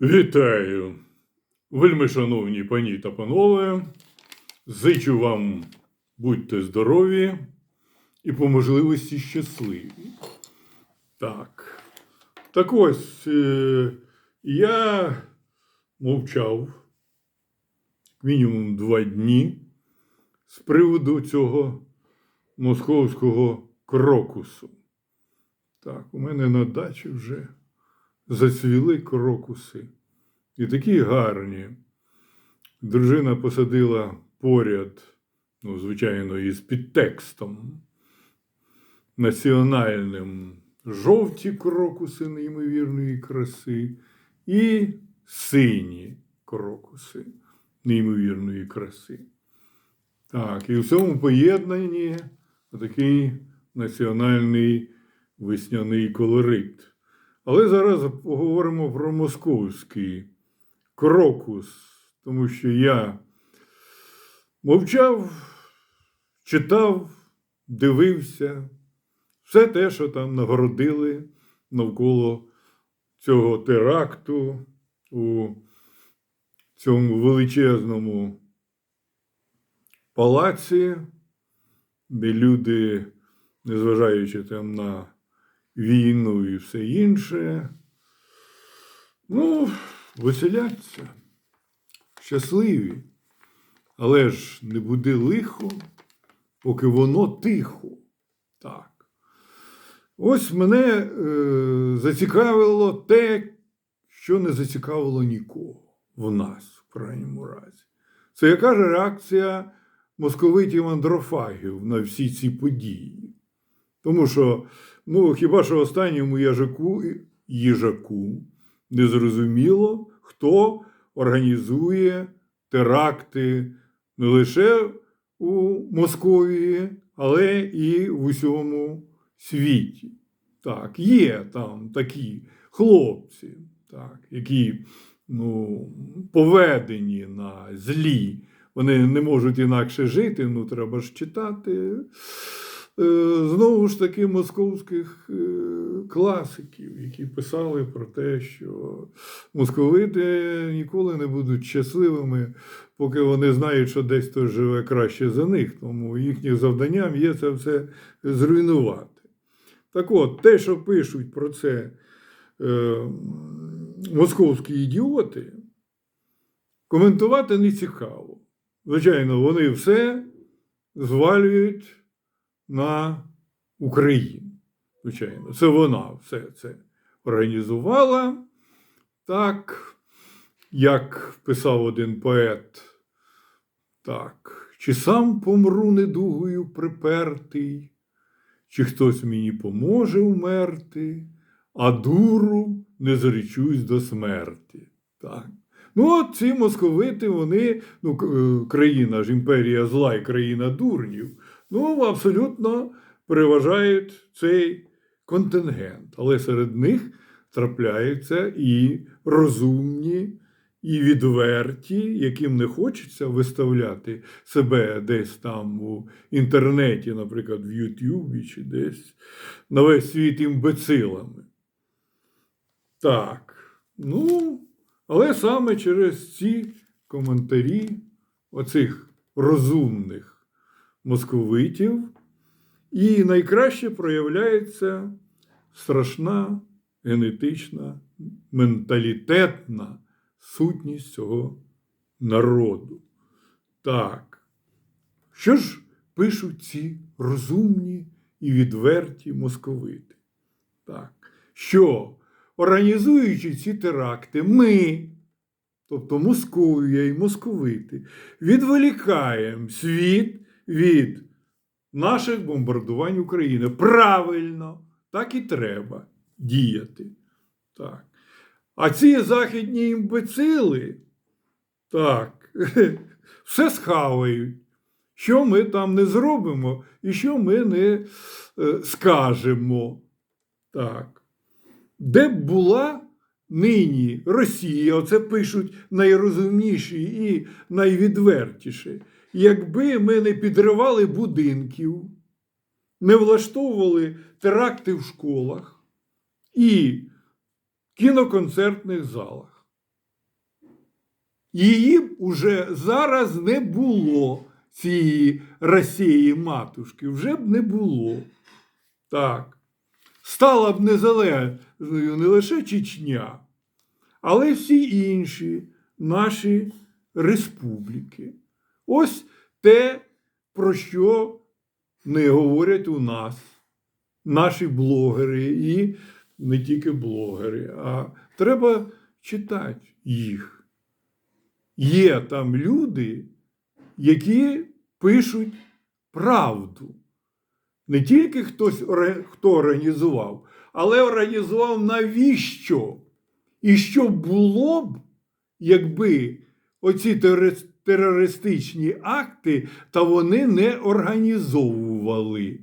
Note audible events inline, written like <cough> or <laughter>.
Вітаю, вельми шановні пані та панове. Зичу вам будьте здорові і по можливості щасливі. Так. Так ось е, я мовчав мінімум два дні з приводу цього московського крокусу. Так, у мене на дачі вже зацвіли крокуси. І такі гарні. Дружина посадила поряд, ну, звичайно, із підтекстом національним жовті крокуси неймовірної краси і сині крокуси неймовірної краси. Так, і в цьому поєднанні такий національний весняний колорит. Але зараз поговоримо про московський крокус, тому що я мовчав, читав, дивився. Все те, що там нагородили навколо цього теракту у цьому величезному палаці, де люди, незважаючи там на війну і все інше. Ну, веселяться, щасливі. Але ж не буде лихо, поки воно тихо. Так. Ось мене е, зацікавило те, що не зацікавило нікого в нас, в крайньому разі. Це яка ж реакція московитів андрофагів на всі ці події? Тому що, ну, хіба що останньому їжаку, їжаку не зрозуміло, хто організує теракти не лише у Московії, але і в усьому світі. Так, є там такі хлопці, так, які ну, поведені на злі. Вони не можуть інакше жити, ну треба ж читати. Е, знову ж таки московських е, класиків, які писали про те, що московити ніколи не будуть щасливими, поки вони знають, що десь хтось живе краще за них. Тому їхнім завданням є це все зруйнувати. Так от, те, що пишуть про це е, московські ідіоти, коментувати не цікаво. Звичайно, вони все звалюють на Україну. Звичайно, це вона все це організувала. Так, як писав один поет, так, чи сам помру недугою припертий, чи хтось мені поможе вмерти, а дуру не зречусь до смерті. Так. Ну, от ці московити, вони, ну, е, країна ж імперія зла і країна дурнів, ну, абсолютно переважають цей контингент. Але серед них трапляються і розумні, і відверті, яким не хочеться виставляти себе десь там у інтернеті, наприклад, в Ютубі чи десь на весь світ імбецилами. Так. Ну, але саме через ці коментарі оцих розумних московитів і найкраще проявляється страшна генетична, менталітетна сутність цього народу. Так. Що ж пишуть ці розумні і відверті московити? Так. Що, організуючи ці теракти, ми, тобто Московія і московити, відволікаємо світ від наших бомбардувань України. Правильно, так і треба діяти. Так. А ці західні імбецили, так, <laughs> все схавають. Що ми там не зробимо і що ми не е, скажемо. Так. Де б була нині Росія, оце пишуть найрозумніші і найвідвертіші, якби ми не підривали будинків, не влаштовували теракти в школах і кіноконцертних залах. її б уже зараз не було, цієї Росії матушки, вже б не було. Так. Стала б незалежною не лише Чечня, але й всі інші наші республіки. Ось те, про що не говорять у нас наші блогери і не тільки блогери, а треба читати їх. Є там люди, які пишуть правду. Не тільки хтось хто організував, але організував навіщо? І що було б, якби оці терористичні акти та вони не організовували.